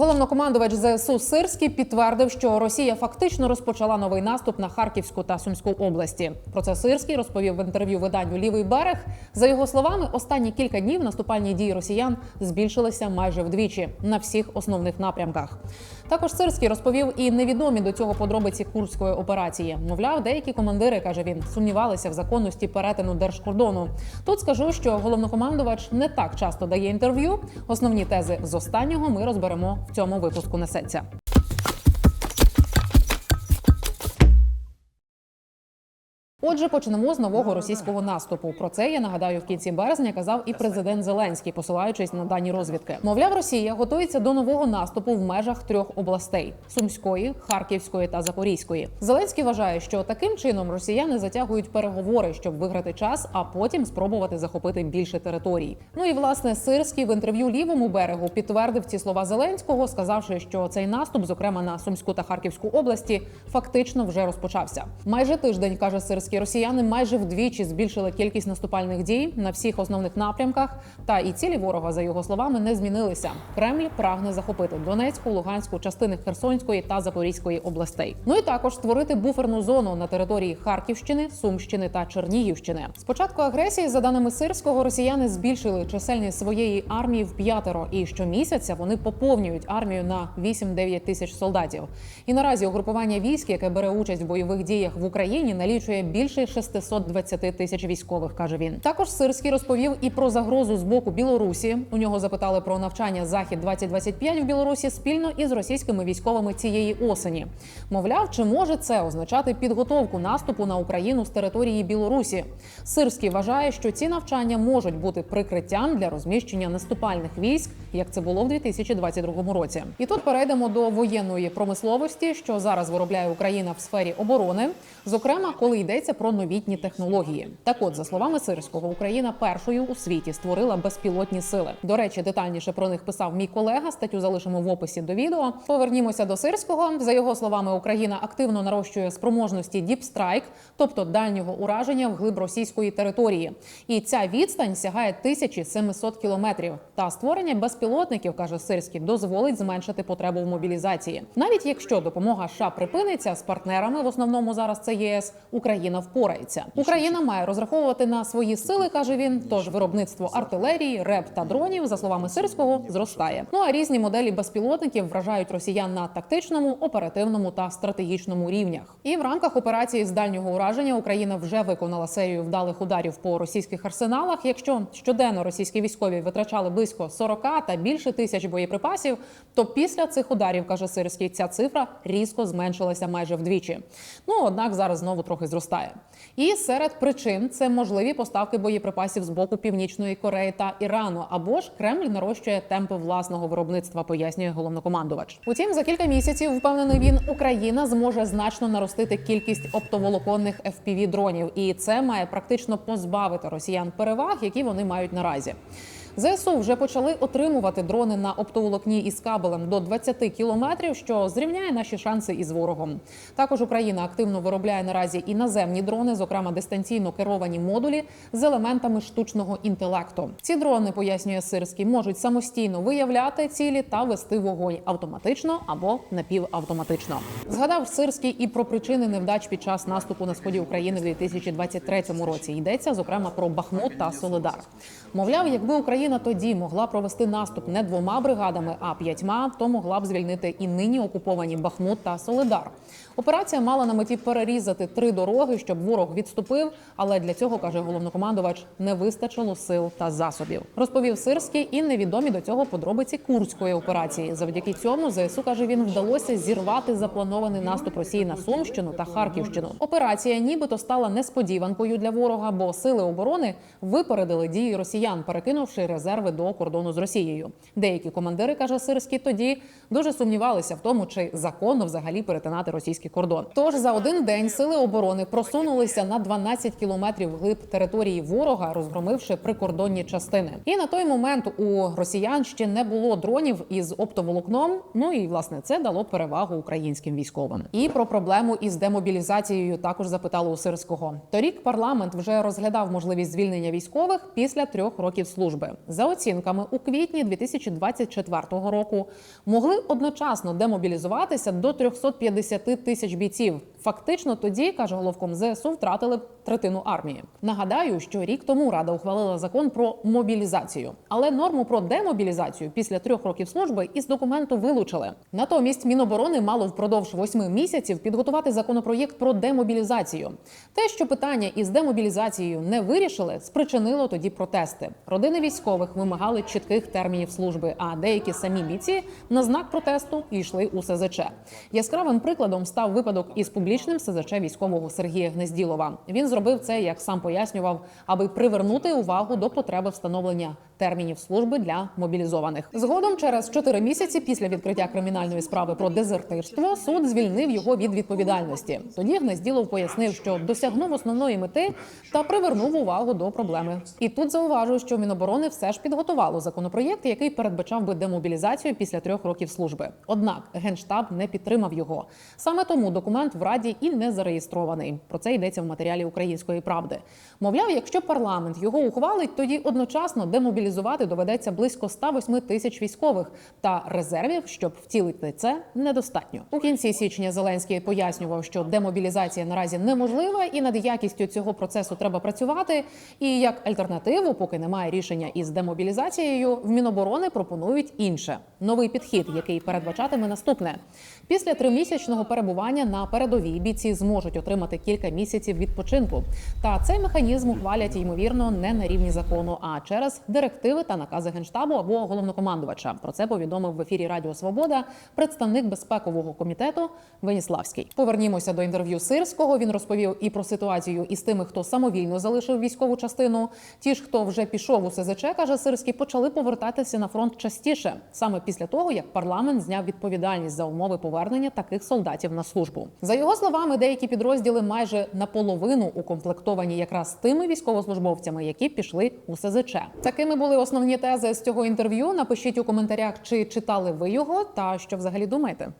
Головнокомандувач ЗСУ Сирський підтвердив, що Росія фактично розпочала новий наступ на Харківську та Сумську області. Про це Сирський розповів в інтерв'ю виданню Лівий берег. За його словами, останні кілька днів наступальні дії росіян збільшилися майже вдвічі на всіх основних напрямках. Також Сирський розповів і невідомі до цього подробиці курської операції. Мовляв, деякі командири каже він сумнівалися в законності перетину держкордону. Тут скажу, що головнокомандувач не так часто дає інтерв'ю. Основні тези з останнього ми розберемо цьому випуску. Несеться. Отже, почнемо з нового російського наступу. Про це я нагадаю в кінці березня казав і президент Зеленський, посилаючись на дані розвідки. Мовляв, Росія готується до нового наступу в межах трьох областей: Сумської, Харківської та Запорізької. Зеленський вважає, що таким чином росіяни затягують переговори, щоб виграти час, а потім спробувати захопити більше територій. Ну і власне Сирський в інтерв'ю лівому берегу підтвердив ці слова Зеленського, сказавши, що цей наступ, зокрема на Сумську та Харківську області, фактично вже розпочався. Майже тиждень каже Сирський, росіяни майже вдвічі збільшили кількість наступальних дій на всіх основних напрямках. Та і цілі ворога, за його словами, не змінилися. Кремль прагне захопити Донецьку, Луганську, частини Херсонської та Запорізької областей. Ну і також створити буферну зону на території Харківщини, Сумщини та Чернігівщини. З початку агресії, за даними Сирського, росіяни збільшили чисельність своєї армії в п'ятеро, і щомісяця вони поповнюють армію на 8-9 тисяч солдатів. І наразі угрупування військ, яке бере участь в бойових діях в Україні, налічує більше 620 тисяч військових, каже він. Також Сирський розповів і про загрозу з боку Білорусі. У нього запитали про навчання Захід 2025 в Білорусі спільно із російськими військовими цієї осені. Мовляв, чи може це означати підготовку наступу на Україну з території Білорусі? Сирський вважає, що ці навчання можуть бути прикриттям для розміщення наступальних військ, як це було в 2022 році. І тут перейдемо до воєнної промисловості, що зараз виробляє Україна в сфері оборони, зокрема, коли йдеться про новітні технології. Так, от, за словами Сирського, Україна першою у світі створила безпілотні сили. До речі, детальніше про них писав мій колега. Статтю залишимо в описі до відео. Повернімося до Сирського. За його словами, Україна активно нарощує спроможності Strike, тобто дальнього ураження вглиб російської території. І ця відстань сягає 1700 кілометрів. Та створення безпілотників, каже Сирський, дозволить зменшити потребу в мобілізації. Навіть якщо допомога США припиниться з партнерами, в основному зараз це ЄС, Україна впорається. Україна має розраховувати на свої сили, каже він. Тож виробництво артилерії, РЕП та дронів, за словами Сирського, зростає. Ну а різні моделі безпілотників вражають росіян на тактичному, оперативному та стратегічному рівнях. І в рамках операції з дальнього ураження Україна вже виконала серію вдалих ударів по російських арсеналах. Якщо щоденно російські військові витрачали близько 40 та більше тисяч боєприпасів, то після цих ударів каже Сирський, ця цифра різко зменшилася майже вдвічі. Ну однак зараз знову трохи зростає. І серед причин це можливі поставки боєприпасів з боку Північної Кореї та Ірану, або ж Кремль нарощує темпи власного виробництва, пояснює головнокомандувач. Утім, за кілька місяців впевнений він, Україна зможе значно наростити кількість оптоволоконних fpv дронів, і це має практично позбавити росіян переваг, які вони мають наразі. ЗСУ вже почали отримувати дрони на оптоволокні із кабелем до 20 кілометрів, що зрівняє наші шанси із ворогом. Також Україна активно виробляє наразі і наземні дрони, зокрема дистанційно керовані модулі з елементами штучного інтелекту. Ці дрони пояснює Сирський, можуть самостійно виявляти цілі та вести вогонь автоматично або напівавтоматично. Згадав Сирський і про причини невдач під час наступу на сході України в 2023 році. Йдеться зокрема про Бахмут та Солидар. Мовляв, якби Україна тоді могла провести наступ не двома бригадами, а п'ятьма, то могла б звільнити і нині окуповані Бахмут та Солидар. Операція мала на меті перерізати три дороги, щоб ворог відступив. Але для цього каже головнокомандувач, не вистачило сил та засобів. Розповів Сирський і невідомі до цього подробиці курської операції. Завдяки цьому ЗСУ каже, він вдалося зірвати запланований наступ Росії на Сумщину та Харківщину. Операція, нібито стала несподіванкою для ворога, бо сили оборони випередили дії росіян, перекинувши резерви до кордону з Росією. Деякі командири каже Сирський, тоді дуже сумнівалися в тому, чи законно взагалі перетинати російський кордон. Тож за один день сили оборони просунулися на 12 кілометрів глиб території ворога, розгромивши прикордонні частини. І на той момент у росіян ще не було дронів із оптоволокном. Ну і власне це дало перевагу українським військовим. І про проблему із демобілізацією також запитали у Сирського. Торік парламент вже розглядав можливість звільнення військових після трьох років служби. За оцінками, у квітні 2024 року могли одночасно демобілізуватися до 350 тисяч бійців. Фактично, тоді каже головком ЗСУ, втратили третину армії. Нагадаю, що рік тому Рада ухвалила закон про мобілізацію, але норму про демобілізацію після трьох років служби із документу вилучили. Натомість Міноборони мало впродовж восьми місяців підготувати законопроєкт про демобілізацію. Те, що питання із демобілізацією не вирішили, спричинило тоді протести. Родини військових вимагали чітких термінів служби, а деякі самі бійці на знак протесту йшли у СЗЧ. Яскравим прикладом став випадок із публічним СЗЧ військового Сергія Гнезділова. Він зробив це, як сам пояснював, аби привернути увагу до потреби встановлення термінів служби для мобілізованих. Згодом, через чотири місяці після відкриття кримінальної справи про дезертирство, суд звільнив його від відповідальності. Тоді Гнезділов пояснив, що досягнув основної мети та привернув увагу до проблеми. І тут зауважую, що Міноборони все ж підготувало законопроєкт, який передбачав би демобілізацію після трьох років служби. Однак генштаб не підтримав його. Саме тому документ в раді і не зареєстрований. Про це йдеться в матеріалі Української правди. Мовляв, якщо парламент його ухвалить, тоді одночасно демобілізувати доведеться близько 108 тисяч військових. Та резервів, щоб втілити це, недостатньо. У кінці січня Зеленський пояснював, що демобілізація наразі неможлива, і над якістю цього процесу треба працювати. І як альтернативу, поки немає рішення із демобілізацією, в Міноборони пропонують інше новий підхід, який передбачатиме наступне: після тримісячного перебування на передовій бійці зможуть отримати кілька місяців відпочинку. Та цей механізм ухвалять ймовірно не на рівні закону, а через директиви та накази генштабу або головнокомандувача. Про це повідомив в ефірі Радіо Свобода представник безпекового комітету Веніславський. Повернімося до інтерв'ю Сирського. Він розповів і про ситуацію із тими, хто самовільно залишив військову частину. Ті ж, хто вже пішов у СЗЧ, каже Сирський, почали повертатися на фронт частіше, саме після того, як парламент зняв відповідальність за умови повернення таких солдатів на службу. За його словами, деякі підрозділи майже наполовину укомплектовані якраз тими військовослужбовцями, які пішли у СЗЧ. Такими були основні тези з цього інтерв'ю. Напишіть у коментарях, чи читали ви його та що взагалі думаєте.